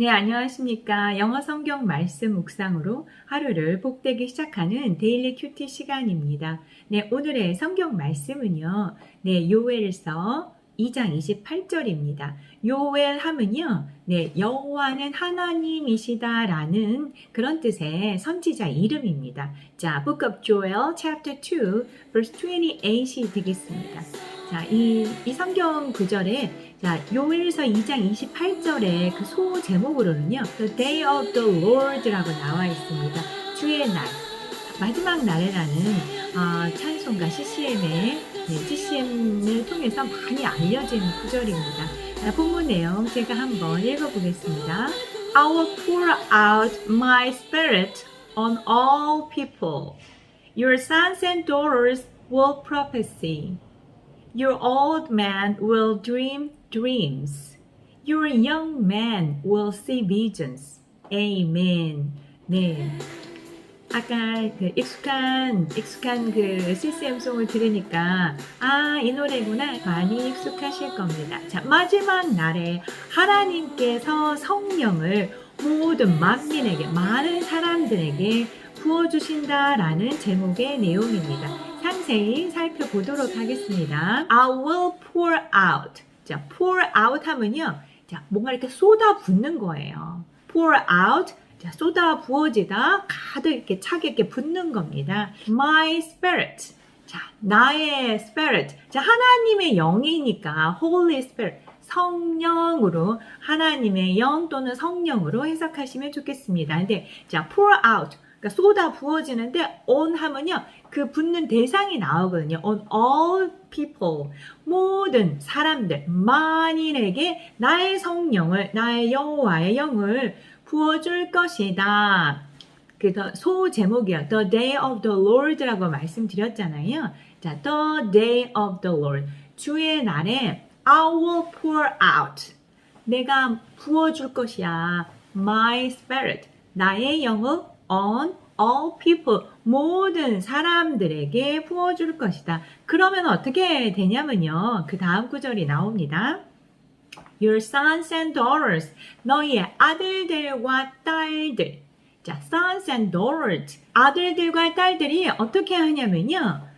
네, 안녕하십니까. 영어 성경 말씀 묵상으로 하루를 복되게 시작하는 데일리 큐티 시간입니다. 네, 오늘의 성경 말씀은요. 네, 요엘서 2장 28절입니다. 요엘 하면요. 네, 여호와는 하나님이시다라는 그런 뜻의 선지자 이름입니다. 자, Book of Joel chapter 2 verse 28이 되겠습니다. 자, 이, 이 성경 구절에 자, 요일서 2장 28절에 그 소 제목으로는요. The Day of the Lord라고 나와 있습니다. 주의 날. 마지막 날에라는 어, 찬송가 CCM의 네, CCM을 통해서 많이 알려진 구절입니다. 자, 본문 내용 제가 한번 읽어보겠습니다. I will pour out my spirit on all people. Your sons and daughters will prophesy. Your old man will dream dreams. Your young man will see visions. Amen. 네. 아까 그 익숙한 익숙한 그 CCM 송을 들으니까 아 이 노래구나 많이 익숙하실 겁니다. 자 마지막 날에 하나님께서 성령을 모든 만민에게 많은 사람들에게 부어주신다라는 제목의 내용입니다. 상세히 살펴보도록 하겠습니다. I will pour out. 자, pour out 하면요. 자, 뭔가 이렇게 쏟아 붓는 거예요. pour out. 자, 쏟아 부어지다 가득 이렇게 차게 이렇게 붓는 겁니다. My spirit. 자, 나의 spirit. 자, 하나님의 영이니까 Holy Spirit. 성령으로 하나님의 영 또는 성령으로 해석하시면 좋겠습니다. 근데 자, pour out. 그러니까 쏟아 부어지는데 on 하면요. 그 붙는 대상이 나오거든요. on all people. 모든 사람들, 만인에게 나의 성령을, 나의 여호와의 영을 부어줄 것이다. 그소 제목이요. The Day of the Lord라고 말씀드렸잖아요. 자, The Day of the Lord. 주의 날에 I will pour out. 내가 부어줄 것이야. My spirit. 나의 영을 on all people. 모든 사람들에게 부어줄 것이다. 그러면 어떻게 되냐면요. 그 다음 구절이 나옵니다. Your sons and daughters. 너희의 아들들과 딸들. 자, sons and daughters. 아들들과 딸들이 어떻게 하냐면요.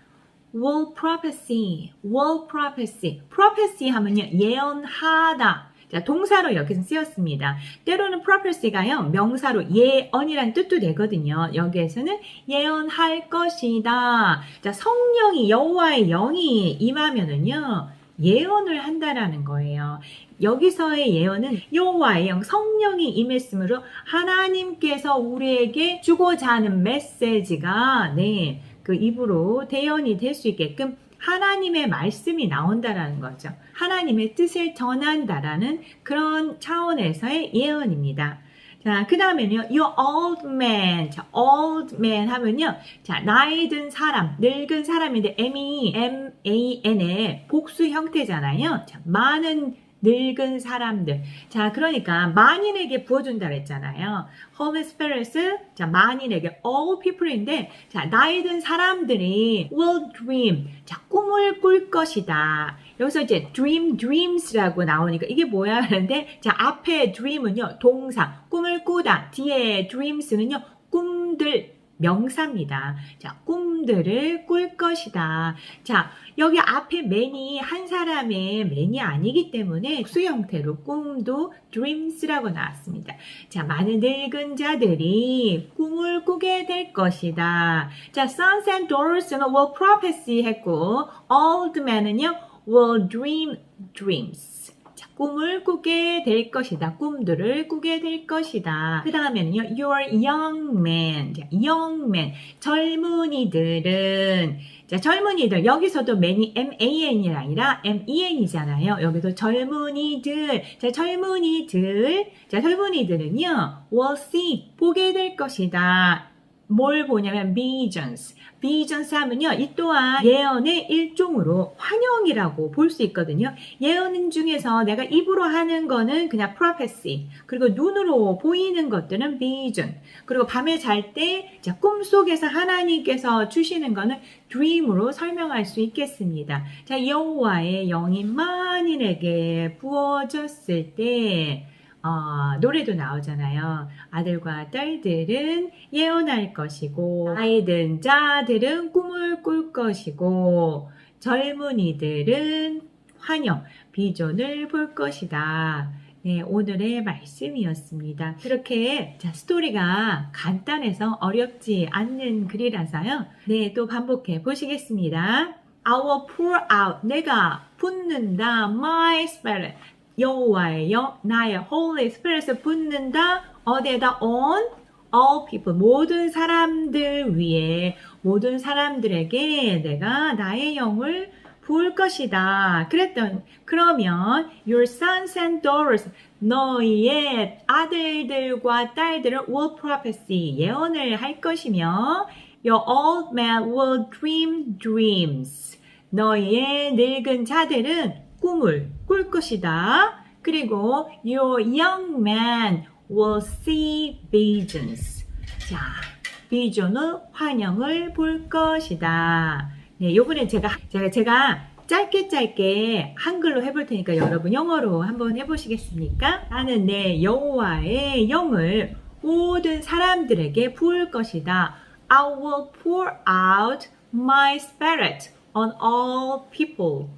will prophecy, will prophecy. prophecy 하면요. 예언하다. 자, 동사로 여기서 쓰였습니다. 때로는 prophecy가요, 명사로 예언이란 뜻도 되거든요. 여기에서는 예언할 것이다. 자, 성령이, 여호와의 영이 임하면은요, 예언을 한다라는 거예요. 여기서의 예언은 여호와의 영 성령이 임했으므로 하나님께서 우리에게 주고자 하는 메시지가 네, 그 입으로 대연이 될 수 있게끔 하나님의 말씀이 나온다라는 거죠. 하나님의 뜻을 전한다라는 그런 차원에서의 예언입니다. 자, 그 다음에는요, your old man. 자, old man 하면요, 자, 나이 든 사람, 늙은 사람인데, M-E, M-A-N의 복수 형태잖아요. 자, 많은 늙은 사람들. 자, 그러니까 만인에게 부어준다 그랬잖아요. Holy Spirit, 자, 만인에게 all people인데, 자, 나이 든 사람들이 will dream, 자, 꿈을 꿀 것이다. 여기서 이제 dream, dreams라고 나오니까 이게 뭐야 하는데, 자, 앞에 dream은요, 동사, 꿈을 꾸다. 뒤에 dreams는요, 꿈들, 명사입니다. 자, 꿈들을 꿀 것이다. 자, 여기 앞에 맨이 한 사람의 맨이 아니기 때문에 수 형태로 꿈도 dreams라고 나왔습니다. 자, 많은 늙은 자들이 꿈을 꾸게 될 것이다. 자, sons and daughters는 will prophecy 했고, old men은요, will dream dreams. 자, 꿈을 꾸게 될 것이다. 꿈들을 꾸게 될 것이다. 그 다음에는요, your young man. 자, young man. 젊은이들은, 자, 젊은이들. 여기서도 man이 M-A-N이 아니라 M-E-N이잖아요. 여기도 젊은이들. 자, 젊은이들. 자, 젊은이들은요, will see. 보게 될 것이다. 뭘 보냐면 visions. visions 하면요. 이 또한 예언의 일종으로 환영이라고 볼 수 있거든요. 예언 중에서 내가 입으로 하는 거는 그냥 prophecy. 그리고 눈으로 보이는 것들은 vision. 그리고 밤에 잘 때 꿈속에서 하나님께서 주시는 거는 dream으로 설명할 수 있겠습니다. 자, 여호와의 영이 만인에게 부어졌을 때 어, 노래도 나오잖아요. 아들과 딸들은 예언할 것이고, 아이든 자들은 꿈을 꿀 것이고, 젊은이들은 환영, 비전을 볼 것이다. 네, 오늘의 말씀이었습니다. 그렇게 자, 스토리가 간단해서 어렵지 않는 글이라서요. 네, 또 반복해 보시겠습니다. I will pour out. 내가 붓는다. My spirit. 여호와의 영, 나의 Holy Spirit을 붓는다. 어디에다 on all people. 모든 사람들 위에 모든 사람들에게 내가 나의 영을 부을 것이다. 그랬던 그러면 your sons and daughters 너희의 아들들과 딸들은 will prophesy 예언을 할 것이며 your old man will dream dreams 너희의 늙은 자들은 꿈을 꿀 것이다. 그리고 your young man will see visions. 자, 비전은 환영을 볼 것이다. 네, 요번에 제가, 제가, 제가 짧게 짧게 한글로 해볼 테니까 여러분 영어로 한번 해보시겠습니까? 나는 내 여호와의 영을 모든 사람들에게 부을 것이다. I will pour out my spirit on all people.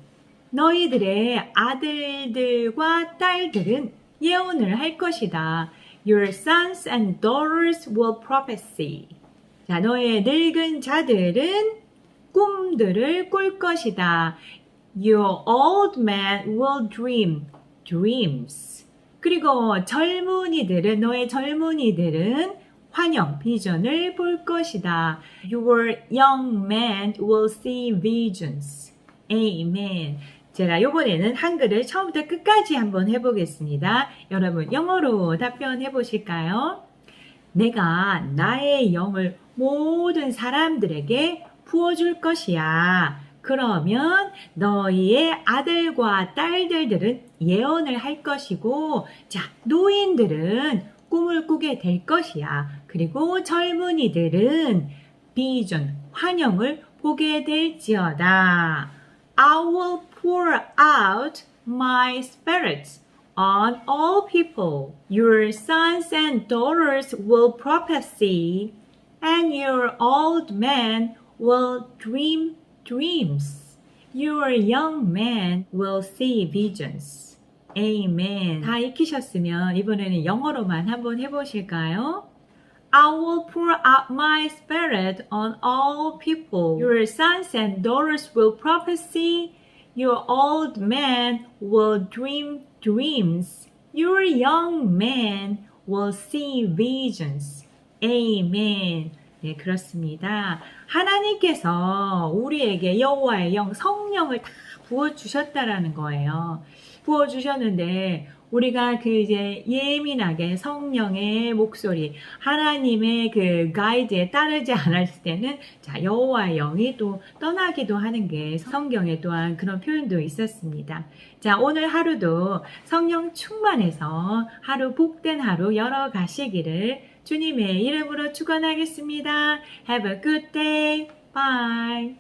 너희들의 아들들과 딸들은 예언을 할 것이다. Your sons and daughters will prophesy. 자, 너의 늙은 자들은 꿈들을 꿀 것이다. Your old man will dream dreams. 그리고 젊은이들은 너의 젊은이들은 환영 비전을 볼 것이다. Your young man will see visions. Amen. 제가 요번에는 한글을 처음부터 끝까지 한번 해보겠습니다. 여러분 영어로 답변해 보실까요? 내가 나의 영을 모든 사람들에게 부어줄 것이야. 그러면 너희의 아들과 딸들들은 예언을 할 것이고, 자, 노인들은 꿈을 꾸게 될 것이야. 그리고 젊은이들은 비전, 환영을 보게 될지어다. I will pour out my spirit on all people. Your sons and daughters will prophesy, and your old men will dream dreams. Your young men will see visions. Amen. 다 익히셨으면 이번에는 영어로만 한번 해보실까요? I will pour out my spirit on all people. Your sons and daughters will prophesy. Your old men will dream dreams. Your young men will see visions. Amen. 네, 그렇습니다. 하나님께서 우리에게 여호와의 영 성령을 다 부어 주셨다라는 거예요. 부어 주셨는데 우리가 그 이제 예민하게 성령의 목소리, 하나님의 그 가이드에 따르지 않았을 때는 자 여호와의 영이 또 떠나기도 하는 게 성경에 또한 그런 표현도 있었습니다. 자 오늘 하루도 성령 충만해서 하루 복된 하루 열어 가시기를 주님의 이름으로 축원하겠습니다. Have a good day. Bye.